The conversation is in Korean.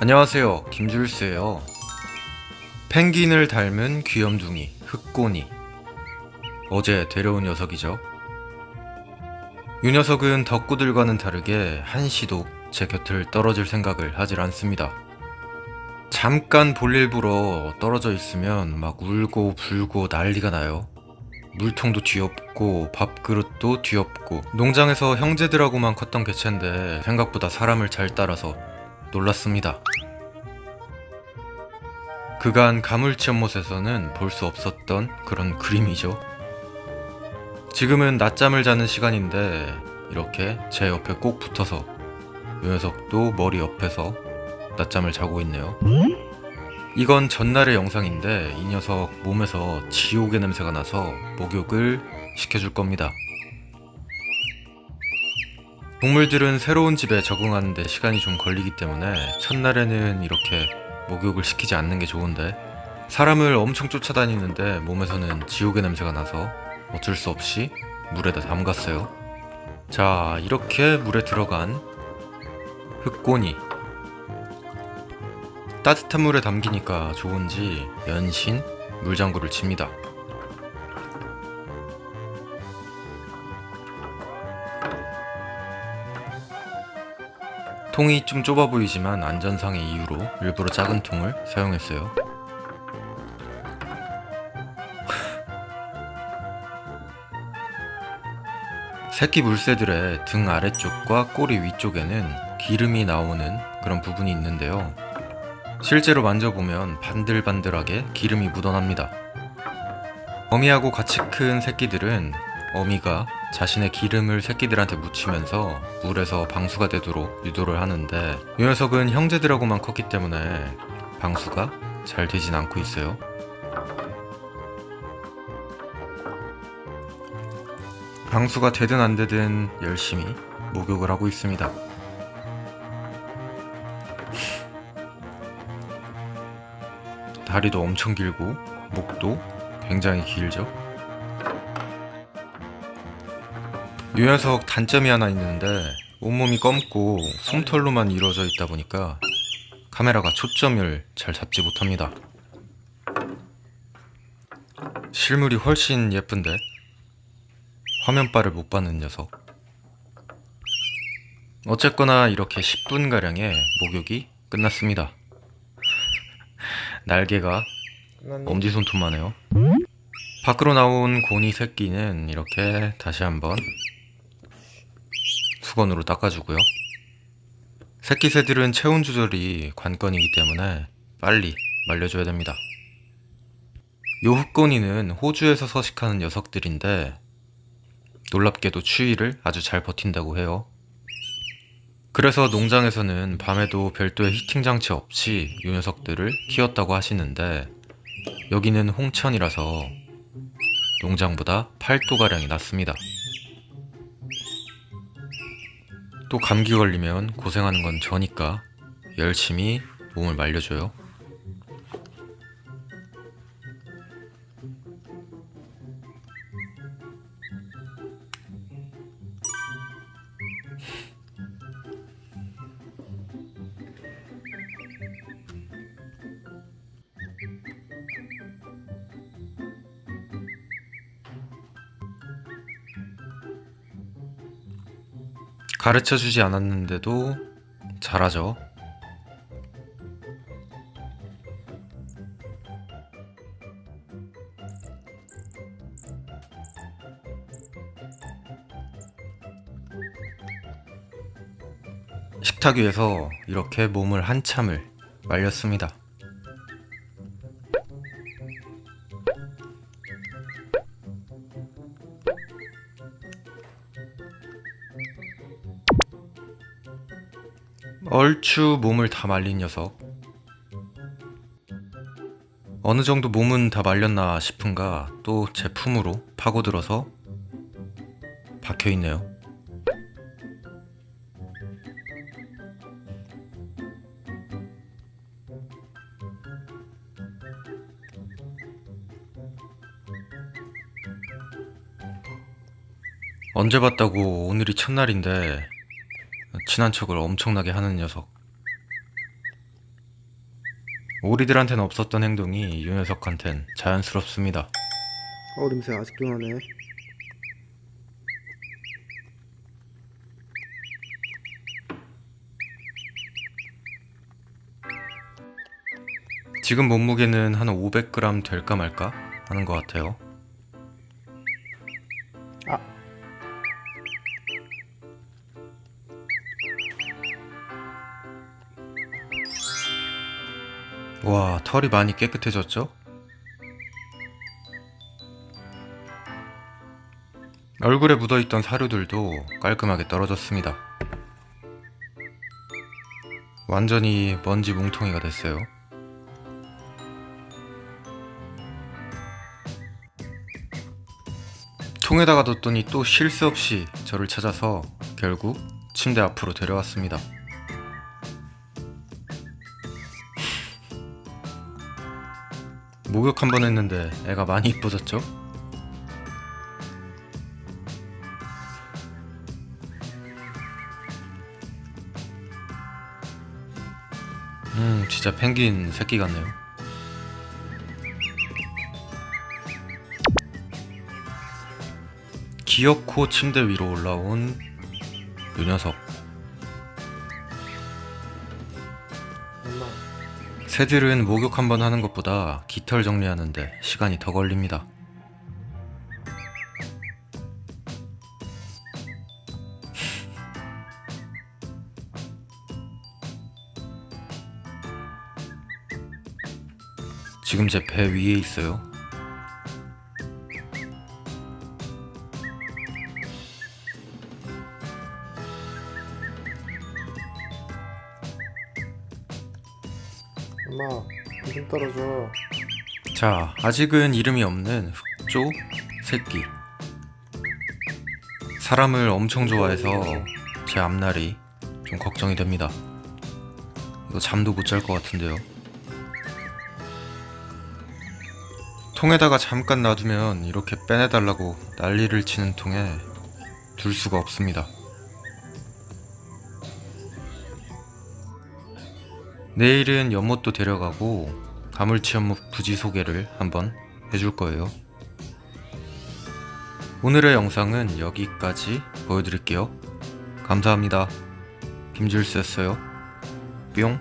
안녕하세요. 김줄스예요. 펭귄을 닮은 귀염둥이 흑꼬니. 어제 데려온 녀석이죠. 이 녀석은 덕구들과는 다르게 한시도 제 곁을 떨어질 생각을 하질 않습니다. 잠깐 볼일 보러 떨어져 있으면 막 울고 불고 난리가 나요. 물통도 뒤엎고 밥그릇도 뒤엎고 농장에서 형제들하고만 컸던 개체인데 생각보다 사람을 잘 따라서 놀랐습니다. 그간 가물치 연못에서는 볼 수 없었던 그런 그림이죠. 지금은 낮잠을 자는 시간인데 이렇게 제 옆에 꼭 붙어서 이 녀석도 머리 옆에서 낮잠을 자고 있네요. 이건 전날의 영상인데 이 녀석 몸에서 지옥의 냄새가 나서 목욕을 시켜줄 겁니다. 동물들은 새로운 집에 적응하는데 시간이 좀 걸리기 때문에 첫날에는 이렇게 목욕을 시키지 않는 게 좋은데 사람을 엄청 쫓아다니는데 몸에서는 지옥의 냄새가 나서 어쩔 수 없이 물에다 담갔어요. 자, 이렇게 물에 들어간 흑고니 따뜻한 물에 담기니까 좋은지 연신 물장구를 칩니다. 통이 좀 좁아 보이지만 안전상의 이유로 일부러 작은 통을 사용했어요. 새끼 물새들의 등 아래쪽과 꼬리 위쪽에는 기름이 나오는 그런 부분이 있는데요. 실제로 만져보면 반들반들하게 기름이 묻어납니다. 어미하고 같이 큰 새끼들은 어미가 자신의 기름을 새끼들한테 묻히면서 물에서 방수가 되도록 유도를 하는데 이 녀석은 형제들하고만 컸기 때문에 방수가 잘 되진 않고 있어요. 방수가 되든 안 되든 열심히 목욕을 하고 있습니다. 다리도 엄청 길고 목도 굉장히 길죠. 이 녀석 단점이 하나 있는데 온몸이 검고 솜털로만 이루어져 있다 보니까 카메라가 초점을 잘 잡지 못합니다. 실물이 훨씬 예쁜데 화면빨을 못 받는 녀석. 어쨌거나 이렇게 10분가량의 목욕이 끝났습니다. 날개가 엄지손톱만 해요. 밖으로 나온 고니 새끼는 이렇게 다시 한번 수건으로 닦아주고요. 새끼 새들은 체온 조절이 관건이기 때문에 빨리 말려줘야 됩니다. 요 흑고니는 호주에서 서식하는 녀석들인데 놀랍게도 추위를 아주 잘 버틴다고 해요. 그래서 농장에서는 밤에도 별도의 히팅 장치 없이 이 녀석들을 키웠다고 하시는데 여기는 홍천이라서 농장보다 8도가량이 낮습니다. 또 감기 걸리면 고생하는 건 저니까 열심히 몸을 말려줘요. 가르쳐 주지 않았는데도 잘하죠. 식탁 위에서 이렇게 몸을 한참을 말렸습니다. 얼추 몸을 다 말린 녀석. 어느 정도 몸은 다 말렸나 싶은가 또 제품으로 파고들어서 박혀 있네요. 언제 봤다고 오늘이 첫날인데 친한 척을 엄청나게 하는 녀석. 오리들한테는 없었던 행동이 이 녀석한텐 자연스럽습니다. 어 냄새 아직도 나네 지금 몸무게는 한 500g 될까 말까 하는 것 같아요. 와, 털이 많이 깨끗해졌죠? 얼굴에 묻어있던 사료들도 깔끔하게 떨어졌습니다. 완전히 먼지 뭉텅이가 됐어요. 통에다가 뒀더니 또 쉴 새 없이 저를 찾아서 결국 침대 앞으로 데려왔습니다. 목욕 한 번 했는데 애가 많이 이뻐졌죠? 음, 진짜 펭귄 새끼 같네요. 기어코 침대 위로 올라온 요 녀석. 새들은 목욕 한번 하는 것보다 깃털 정리하는데 시간이 더 걸립니다. 지금 제 배 위에 있어요. 떨어져 자, 아직은 이름이 없는 흑조 새끼. 사람을 엄청 좋아해서 제 앞날이 좀 걱정이 됩니다. 이거 잠도 못 잘 것 같은데요. 통에다가 잠깐 놔두면 이렇게 빼내달라고 난리를 치는 통에 둘 수가 없습니다. 내일은 연못도 데려가고 가물치 연못 부지 소개를 한번 해줄 거예요. 오늘의 영상은 여기까지 보여드릴게요. 감사합니다. 김질수였어요. 뿅.